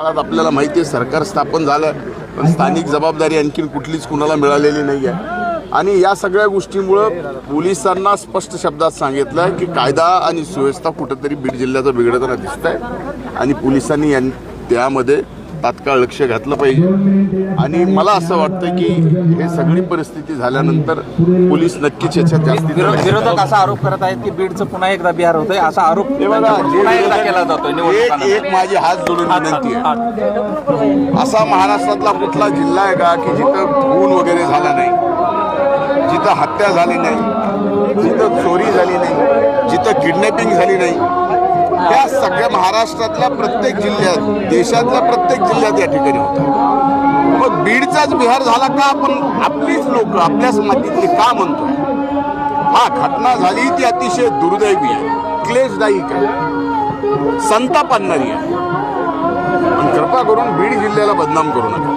काळात आपल्याला माहिती आहे सरकार स्थापन झालं पण स्थानिक जबाबदारी आणखीन कुठलीच कुणाला मिळालेली नाही आहे. आणि या सगळ्या गोष्टीमुळं पोलिसांना स्पष्ट शब्दात सांगितलं आहे की कायदा आणि सुव्यवस्था कुठंतरी बीड जिल्ह्याचं बिघडताना दिसत आहे आणि पोलिसांनी यां त्यामध्ये तात्काळ लक्ष घातलं पाहिजे. आणि मला असं वाटतं की हे सगळी परिस्थिती झाल्यानंतर पोलीस नक्कीच याच्यात जास्त विरोधक असा आरोप करत आहेत की बीडचं पुन्हा एकदा बिहार होतंय. असा आरोप पुन्हा एकदा केला जातोय एक एक माझी हात जोडून विनंती आहे. असा महाराष्ट्रातला कुठला जिल्हा आहे का की जिथं खून वगैरे झाला नाही? जिथं हत्या झाली नाही? जिथं चोरी झाली नाही? जिथं किडनॅपिंग झाली नाही? त्या सगळ्या महाराष्ट्रातल्या प्रत्येक जिल्ह्यात देशातल्या प्रत्येक जिल्ह्यात या ठिकाणी होतं मग बीडचाच बिहार झाला का आपण आपलीच लोक आपल्याच मातीतली का म्हणतोय? हा घटना झाली ती अतिशय दुर्दैवी आहे क्लेशदायक आहे. संताप आणणारी आहे. कृपा करून बीड जिल्ह्याला बदनाम करू नका.